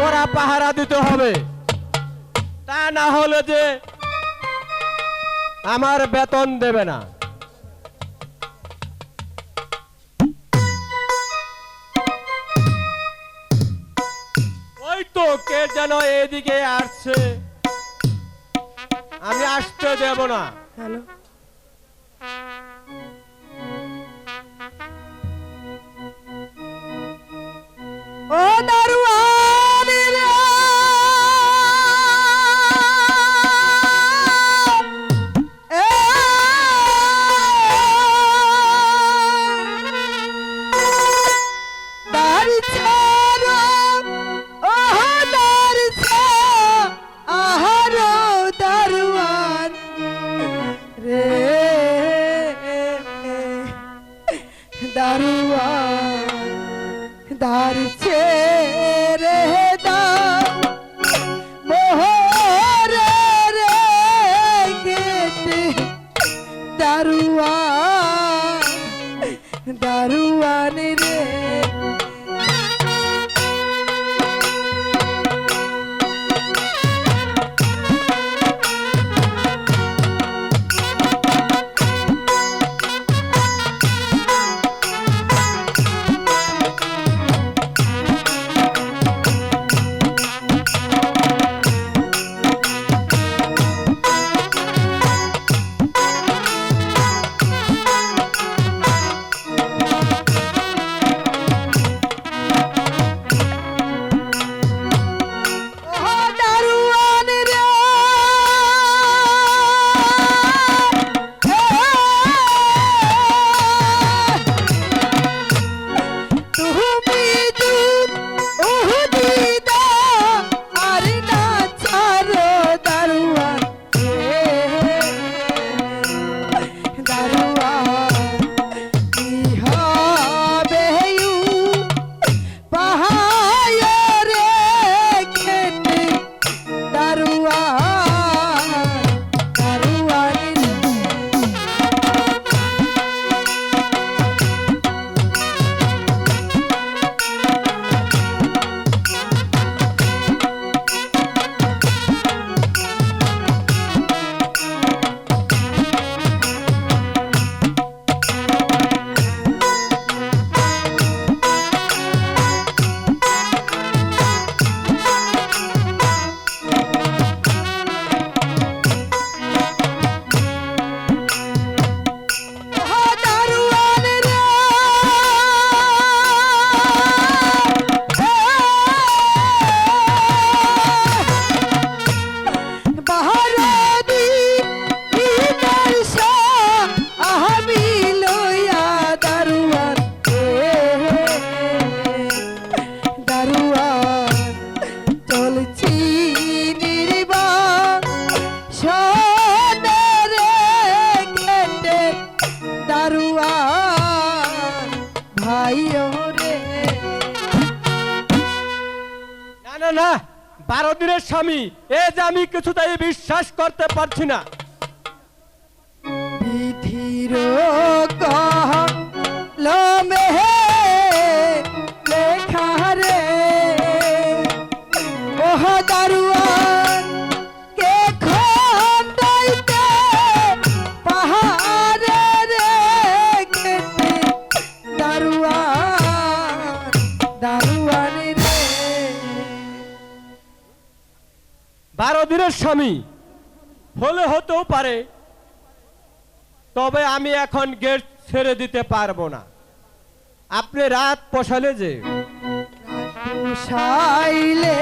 কড়া পাহারা দিতে হবে। তা না হলে যে আমার বেতন দেবে না। ওই তো কে যেন এদিকে আসছে। আমি আসতে দেব না। ও দারুয়ান দারুয়ান দারছে রে দাও মোহরে রে গেতে দারুয়ান। পারছি না। বিধির লেখা রে ওহ রে বারো দিনের স্বামী। হলে হতেও পারে, তবে আমি এখন গেট ছেড়ে দিতে পারব না। আপনি রাত পোষালে যে। সাইলে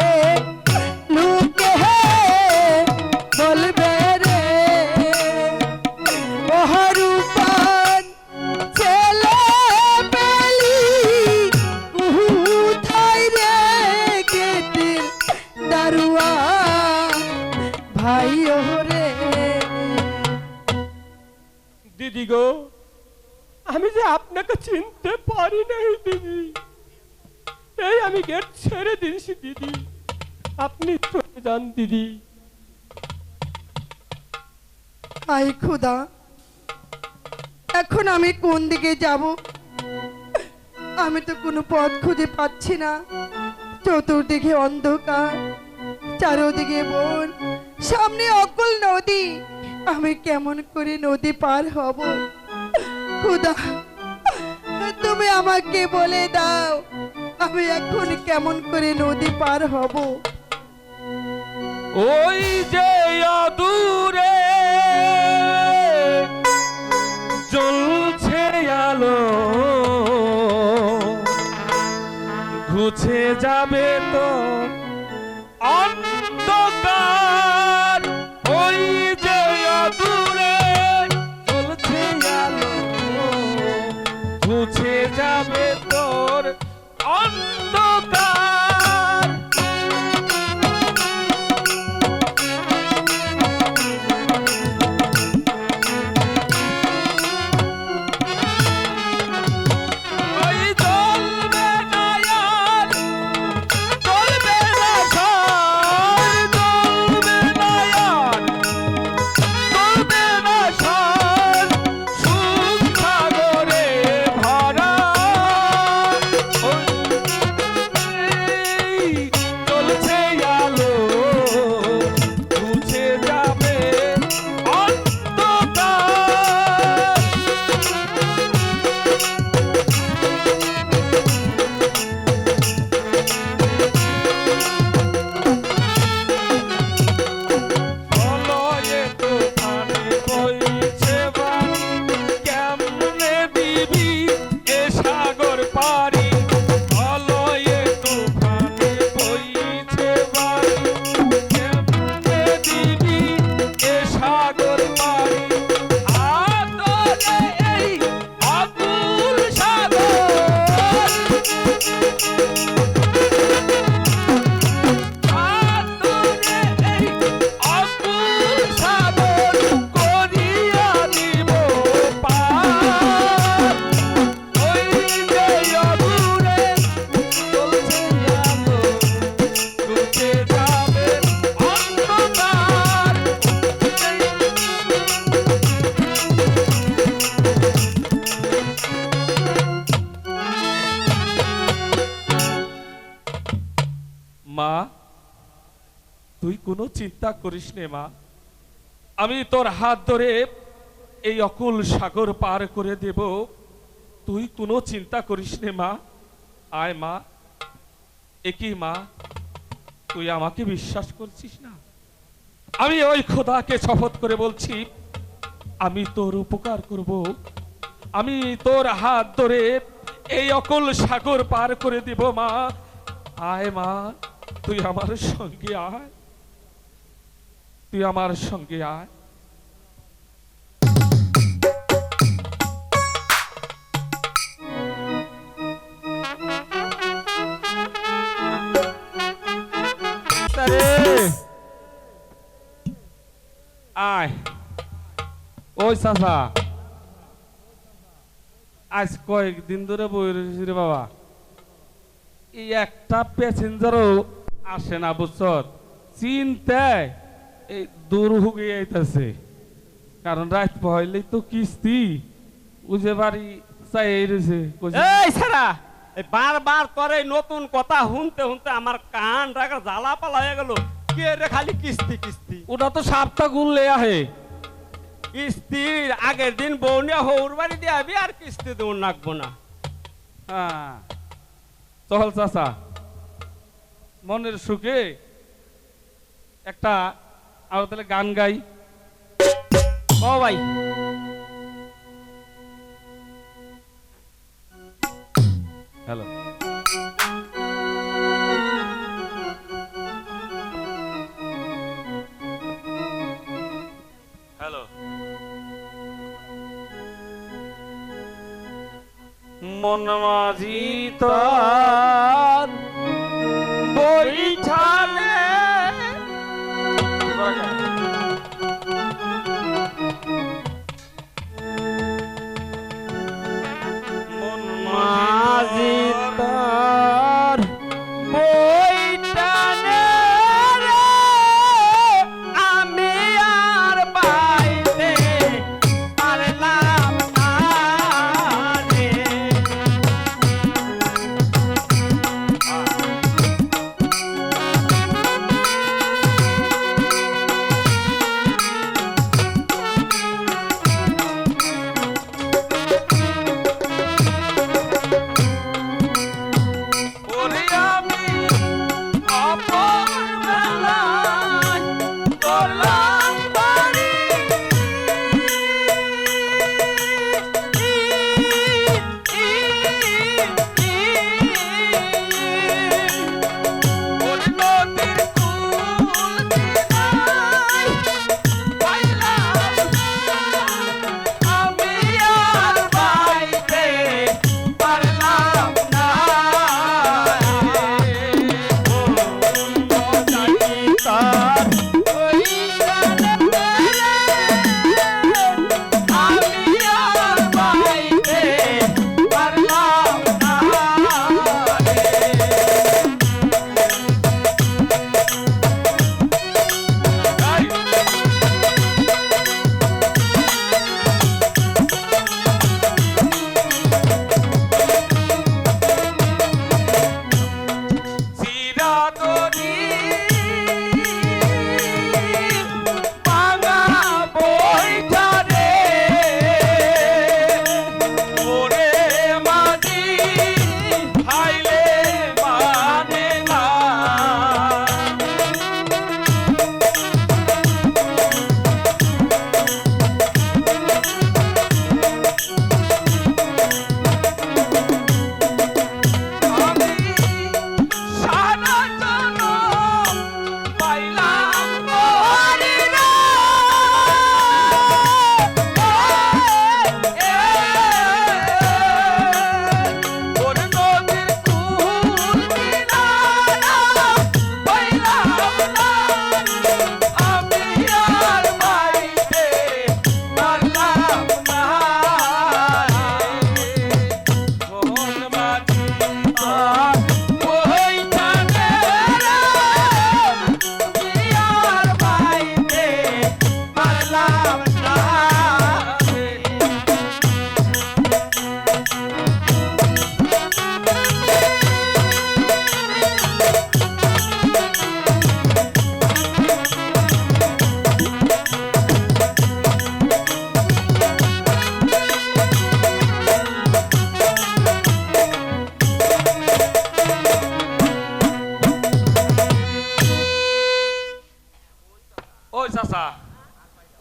দিদি গো। আমি যে আপনাকে চিনতে পারি নাই দিদি। এই আমি গেট ছেড়ে দিয়েছি দিদি। আপনি চলে যান দিদি। আই খুদা এখন আমি কোন দিকে যাব? আমি তো কোনো পথ খুঁজে পাচ্ছি না। চতুর্দিকে অন্ধকার চারোদিকে বন সামনে অকুল নদী। আমি কেমন করে নদী পার হব? খুদা, তুমি আমাকে বলে দাও, আমি এখন কেমন করে নদী পার হব? ওই যে দূরে জ্বলছে আলো ঘুছে যাবে তো অন্ধকার। তুই কোনো চিন্তা করিস নে, মা। আমি তোর হাত ধরে এই অকুল সাগর পার করে দেব। তুই কোনো চিন্তা করিস নে, মা। আয়, মা। একই মা? তুই আমাকে বিশ্বাস করছিস না? আমি ওই খোদাকে শপথ করে বলছি, আমি তোর উপকার করব। আমি তোর হাত ধরে এই অকল সাগর পার করে দিব, মা। আয়, মা। তুই আমার সঙ্গে আয়। তুই আমার সঙ্গে আয়। আয়। ওই চাচা। আজ কয়েকদিন ধরে বই রয়েছি রে বাবা। এই একটা প্যাসেঞ্জারও আসে না বুঝছর। চিন্তায় এই দূর হুগে আইতাছে কারণ রাত পহলেই তো কিস্তি। উজে বাড়ি চাই রয়েছে এই সারা নতুন কথা শুনতে শুনতে আমার কান রাখা জ্বালা পালা হয়ে গেল। কে রে খালি কিস্তি কিস্তি? ওটা তো সাপটা আহে। কিস্তির আগের দিন বৌনিয়া হৌর বাড়ি দিয়ে আবি আর কিস্তি দেব নাকবো না। হ্যাঁ। চহল চাচা। মনের সুখে একটা আর তাহলে গান গাই। ও ভাই। হ্যালো। হ্যালো। মন মাঝি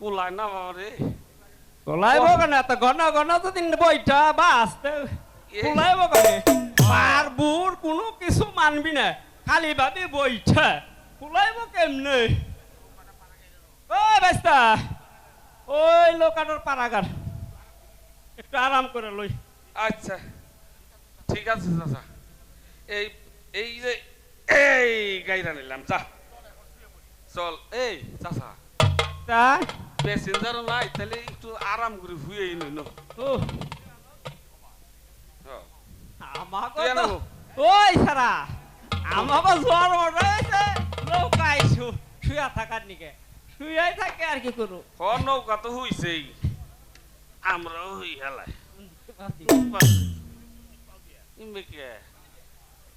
কুলায় না বাবা রে কোলাইব কেন? এত ঘন ঘন তো দিন বইটা বাস কোলাইব কেন? আর বুর কোনো কিছু মানবি না। খালি ভাবি বইটা। কোলাইব কেমনে? ওই বেস্তা ওই লোকাটার পারাগার। একটু আরাম করে লই। আচ্ছা। ঠিক আছে চাচা। এই এই যে এই গাইরা নিলাম যা চল এই চাচা। তা? প্যাসেঞ্জারও নাই তাহলে একটু আরাম করে ও তো আনো। ওই সারা আমাকে জ্বর ওঠাইছে নৌকাইছু শুয়া থাকার নিকে। শুয়াই থাকে আর কি করু হ নৌকা তো হইছেই। আমরাও হই হেলায়।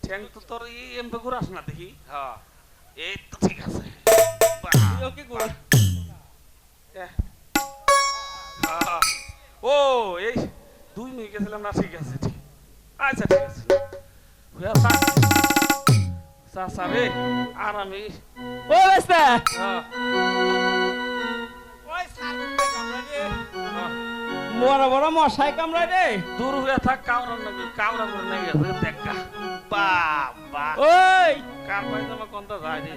ঠ্যাং তো তোর এই ঘুরাস না দেখি? হ্যাঁ। এই তো ঠিক আছে। ও এই দুই মিনিট গেছিলাম না ঠিক আছে ঠিক। আচ্ছা ঠিক আছে। হুয়া চাচা রে আরামে। ও বেস্তা হ্যাঁ। হ্যাঁ বড় বড় মশাই কামড়াই দে দূর হয়ে থাক কামরা নাকি কামরা করে নাকি দেখা বাবা। ওই। কার পায়জামা কোনটা যায় রে।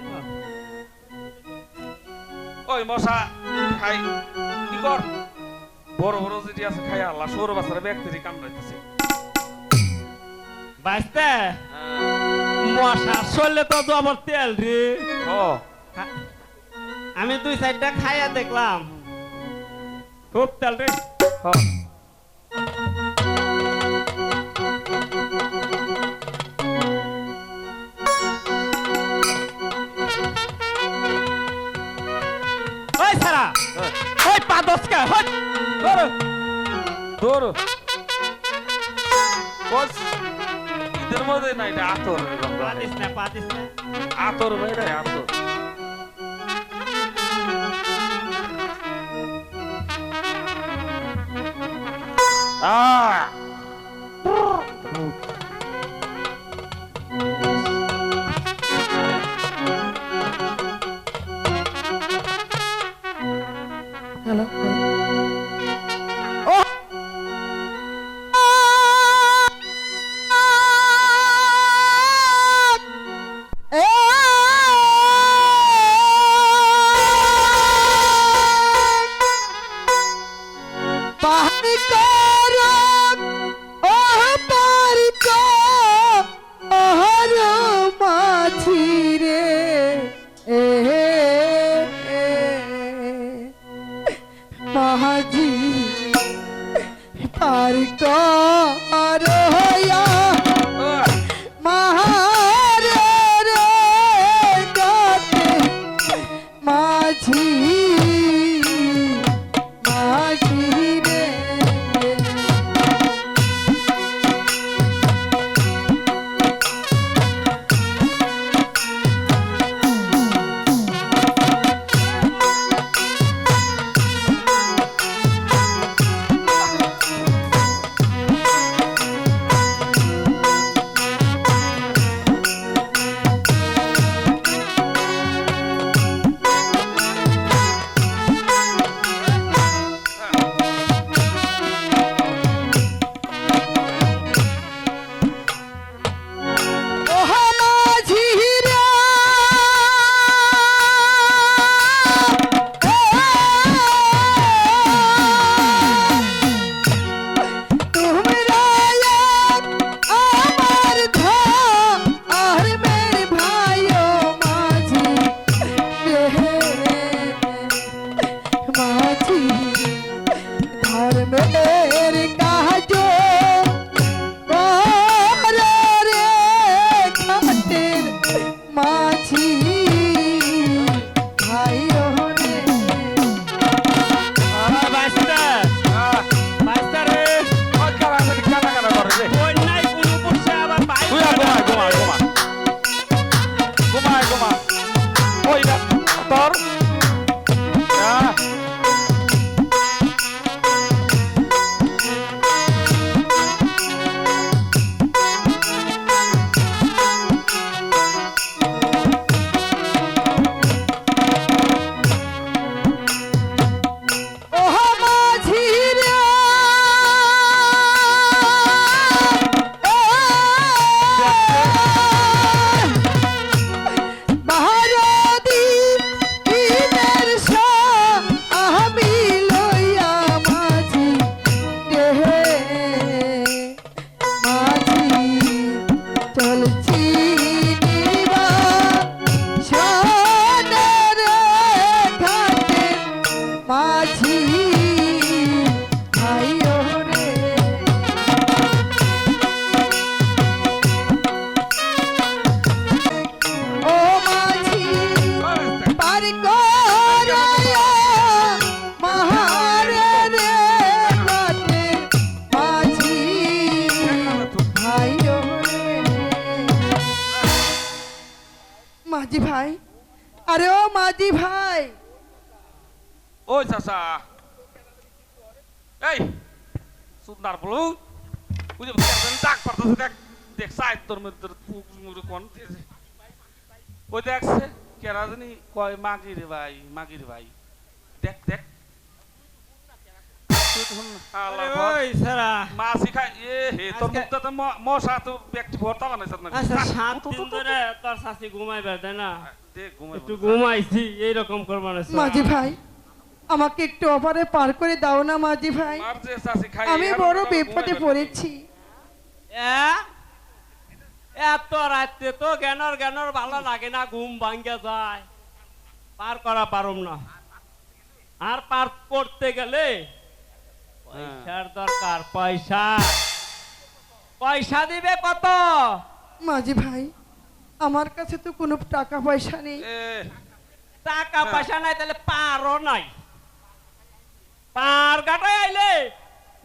ওই মশা খাই। কি কর? বড় বড় যেটি আছে খাই আল্লাহ। সৌর বাচ্চারা ব্যক্তিরই কামড়াইতেছে। বাস্তা মশা চললে তো তো আমার তেল রে। ও আমি দুই সাইডটা খাইয়া দেখলাম। খুব তেল রে। হ্যাঁ দৌড় বস ঈদের মধ্যে না এটা আতর না না আতর আতর। আহ! Facebook. ওই পাছি তোর মধ্যে মুড়ে কোন দিয়েছে। ওই দেখছে কেরা জানি কয় মাগি রে ভাই মাগি রে ভাই। দেখ দেখ। আচ্ছা তাই না? এইরকম করব মাঝি ভাই আমাকে একটু অপারে পার করে দাও না মাঝি ভাই। যে চাচি খাই আমি বড় বিপদে। পড়েছি। এ? এত রাত্রে তো জ্ঞানর জ্ঞানর ভালো লাগে না ঘুম ভাঙ্গে যায়। পার করা পারুম না। আর পার করতে গেলে পয়সার দরকার পয়সা। পয়সা দিবে কত? মাঝি ভাই আমার কাছে তো কোনো টাকা পয়সা নেই। টাকা পয়সা নাই তাহলে পারও নাই। পার গাটায় আইলে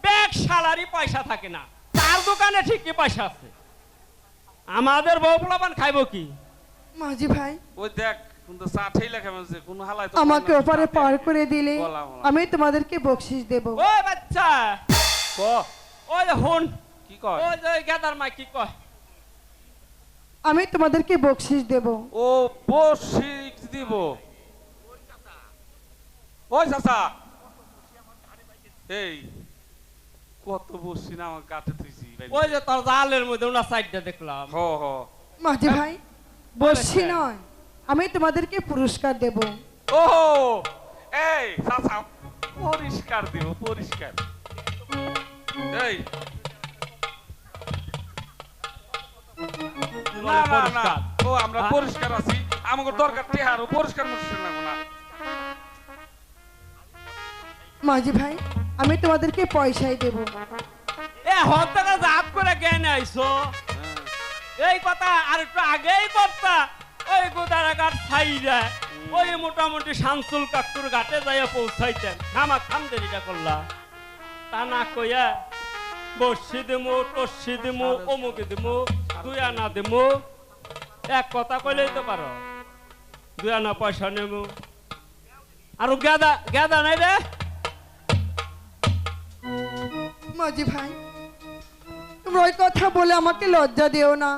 ব্যাগ সালারি পয়সা থাকে না। তার দোকানে ঠিকই পয়সা আছে। আমাদের বউ পোলাপান খাইবো কি? মাঝি ভাই ওই দেখ কিন্তু কোন তো আমাকে ওপারে পার করে দিলে। আমি তোমাদেরকে বকশিস দেব। ওই বাচ্চা! ক? ওই হুন। কি কয়? ওই যে গেদার মা কি কয়? আমি তোমাদেরকে বকশিস দেব। ও বসি দিব। ওই চাচা। এই কত বসি না আমার ওই যে তোর জালের মধ্যে ওনার সাইডটা দেখলাম। হ হ। মাঝি ভাই বসছি নয়। আমি তোমাদেরকে পুরস্কার দেব। ও এই চাচা পরিষ্কার দিব পরিষ্কার। এই। না না না। ও আমরা হ্যাঁ? পরিষ্কার আছি। আমাকে দরকার টেহার পরিষ্কার লাগবো না। মাঝি ভাই আমি তোমাদেরকে পয়সাই দেব। এ থেকে জাপ করে জ্ঞান আইছো এই কথা আর একটু আগেই করতা ওই গোদারাঘাট ছাইরা ওই মোটামুটি শামসুল কাকুর ঘাটে যাইয়া পৌঁছাইতেন। খামা খাম দেরিটা করলা। তা না কইয়া বসি দিমু টসি দিমু অমুকে দিমু দুই আনা দিমু। এক কথা কইলেই তো পারো। দুই আনা পয়সা নেমু। আর গেদা গেদা নাই রে? মাঝি ভাই তোমরা ওই কথা বলে আমাকে লজ্জা দিও না।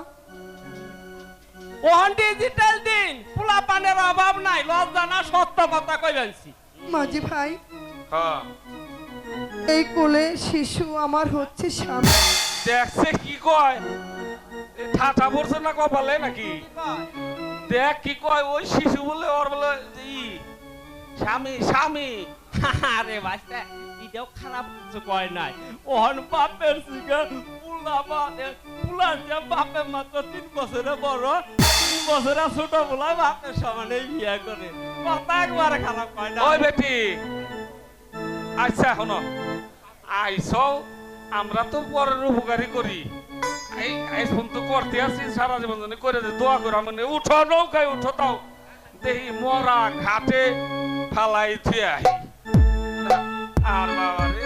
ওহন ডিজিটাল দিন পোলা পানের অভাব নাই লজ্জা না সত্য কথা কইবেনছি মাঝি ভাই হ্যাঁ। এই কোলে শিশু আমার হচ্ছে স্বামী। দেখছে কি কয়? ঠাটা পড়ছে না কপালে নাকি? দেখ কি কয় ওই শিশু বলে ওর বলে স্বামী স্বামী। আরে বাচ্চা। এটাও খারাপ কিছু কয় নাই ওহন বাপের সিগা পুলা বাদে পুলা যে বাপের মাত্র তিন বছরে বড় তিন বছরে ছোট বলা বাপের সমানে বিয়ে করে কথা একবারে খারাপ কয় না ওই বেটি আচ্ছা শোনো আইস আমরা তো পরের উপকারী করি এই আইস ফোন তো করতে আছি সারা জীবন জন্য করে দে দোয়া করে মানে উঠো নৌকায় উঠো তাও দেহি মরা ঘাটে ফালাই থুয়ে আহি আর বাবা রে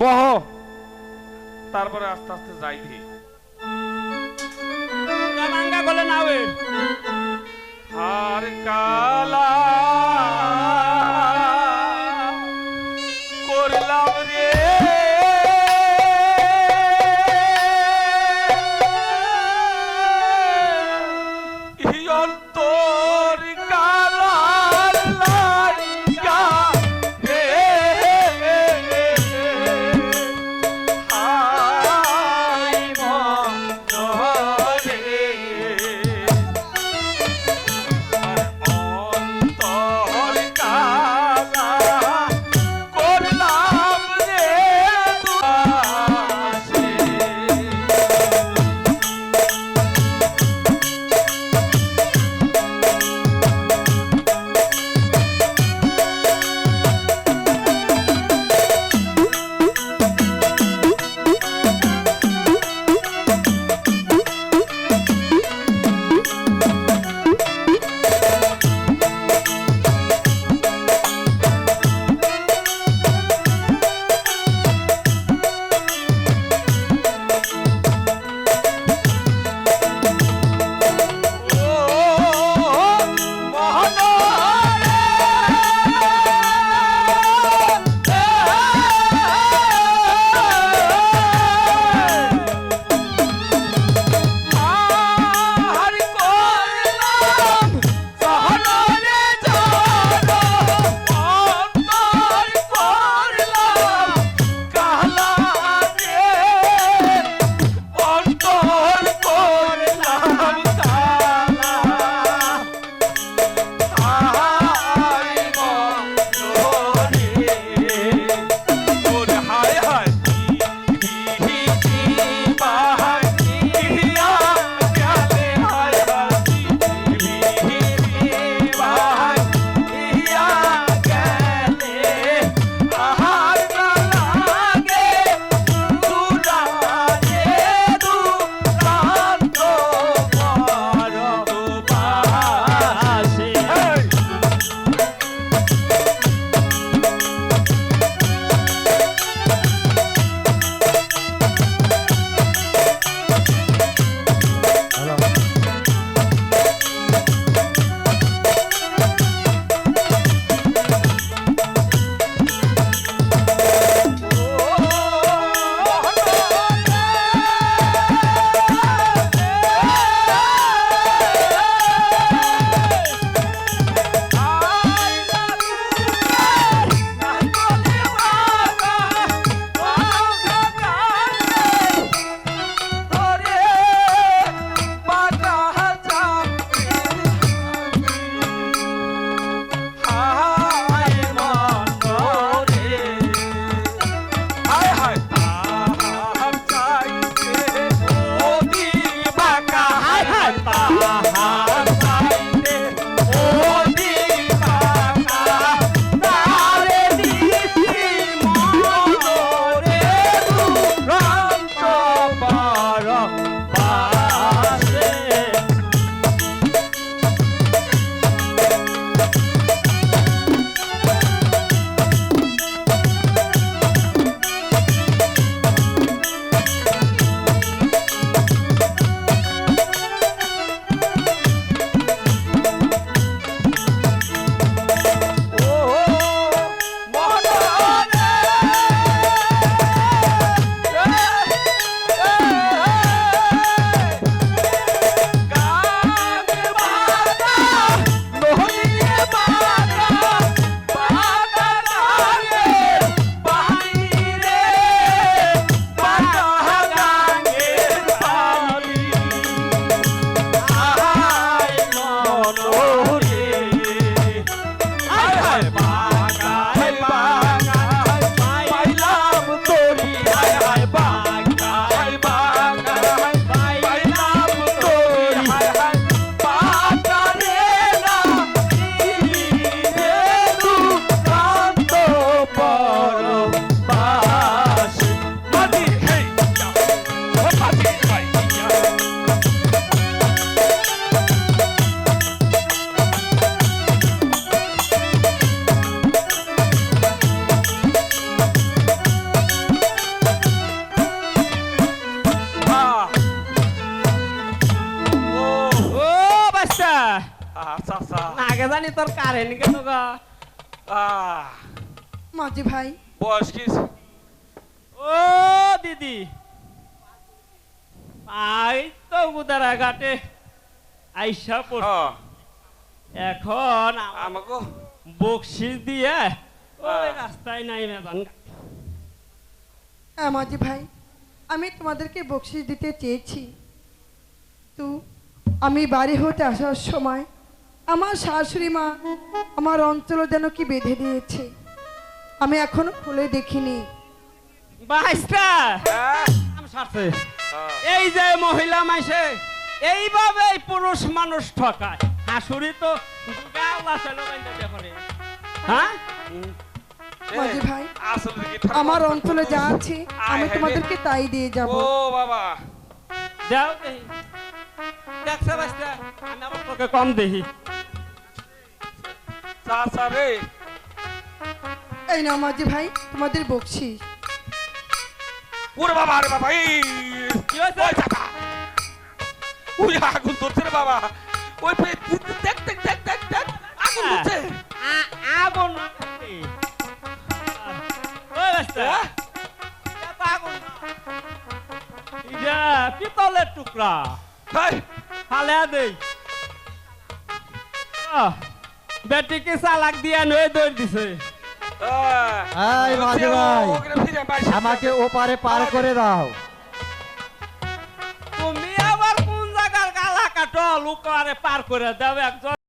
বহ। তারপরে আস্তে আস্তে যাই দি গানাঙ্গা গলে না হার কালা আর চাচা আগে জানি তোর কারেন্ট কেন গা। আহ, মাঝি ভাই। বয়স কি? ও দিদি। আই তো ঘাটে আইসা পড় এখন আমাকে বকশিস দিয়ে ওই। রাস্তায় নাই মেদান হ্যাঁ মাঝি ভাই আমি তোমাদেরকে বকশিস দিতে চেয়েছি। তো আমি বাড়ি হতে আসার সময় আমার শাশুড়ি মা আমার অঞ্চল যেন কি বেঁধে দিয়েছে আমি এখনও খুলে দেখিনি। বাইশটা! হ্যাঁ, হ্যাঁ। এই যে মহিলা মাইসে এইভাবেই পুরুষ মানুষ ঠকায়। হাসুরি তো হ্যাঁ? ভাই আমার অঞ্চলে যা আছে আমি তোমাদেরকে তাই দিয়ে যাব। ও বাবা। দেখি। দেখছে আমি কম দেখি। চাচা রে এই নাও মাঝি ভাই তোমাদের বকশিস ওরে বাবা রে বাবা এই কি হয়েছে? ওই চাচা। ওই আগুন ধরছে রে বাবা। ওই পে দেখ দেখ দেখ দেখ দেখ আগুন হ্যাঁ। ধরছে। আগুন ওই বাইশটা হ্যাঁ? আগুন। ইটা পিতলের টুকরা। হাই। ফালে দেই। আহ, বেটিকে চালাক দিয়া নয়ে দৌড় দিছে। এই মাঝি ভাই আমাকে ওপারে পার করে দাও। তুমি আবার কোন জায়গার গালা কাটো? লুকারে পার করে দাও একজন।